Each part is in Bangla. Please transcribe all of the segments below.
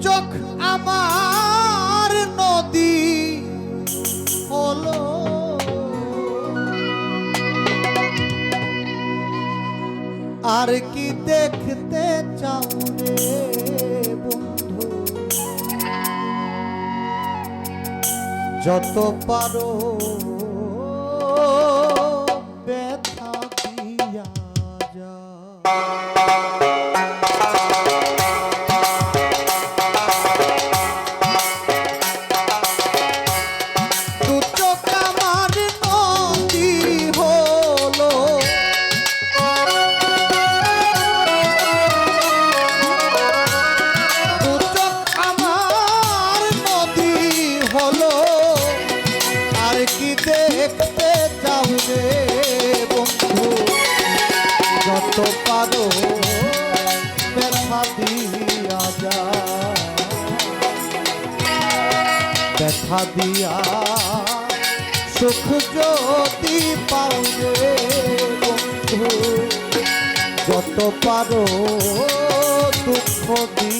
চোখ আমার নদী হলো আর কি দেখতে চাও রে বন্ধু? যত পারো ব্যথ পারো ব্যথা দিয়া যা ব্যথা দিয়া সুখ যদি পাও রে বন্ধু, যত পারো দুঃখ দিয়া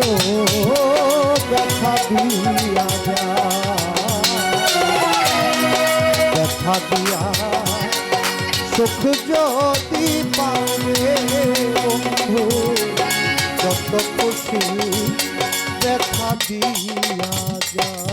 পারো দেখা দিয়া যা দেখা দিয়া সুখ যদি পাবে বন্ধু, যত খুশি দেখা দিয়া যা।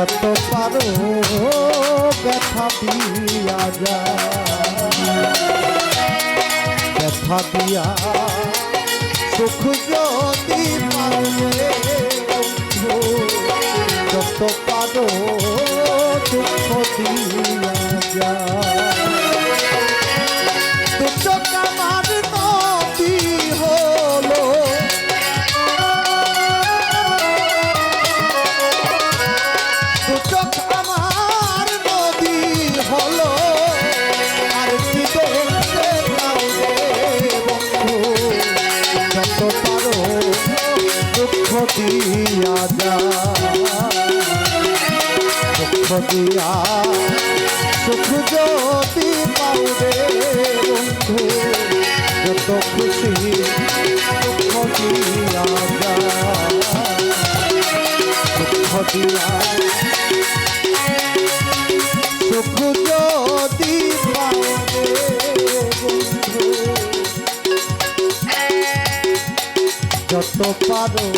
যত পারো ব্যথা দিয়া যা ব্যথা দিয়া সুখ যদি দিয়া যা দুঃখ দিয়া, সুখ যদি রে বন্ধু, যত খুশি দুঃখ দিয়া যা। দুঃখ দিয়া, সুখ যদি রে বন্ধু, যত পারো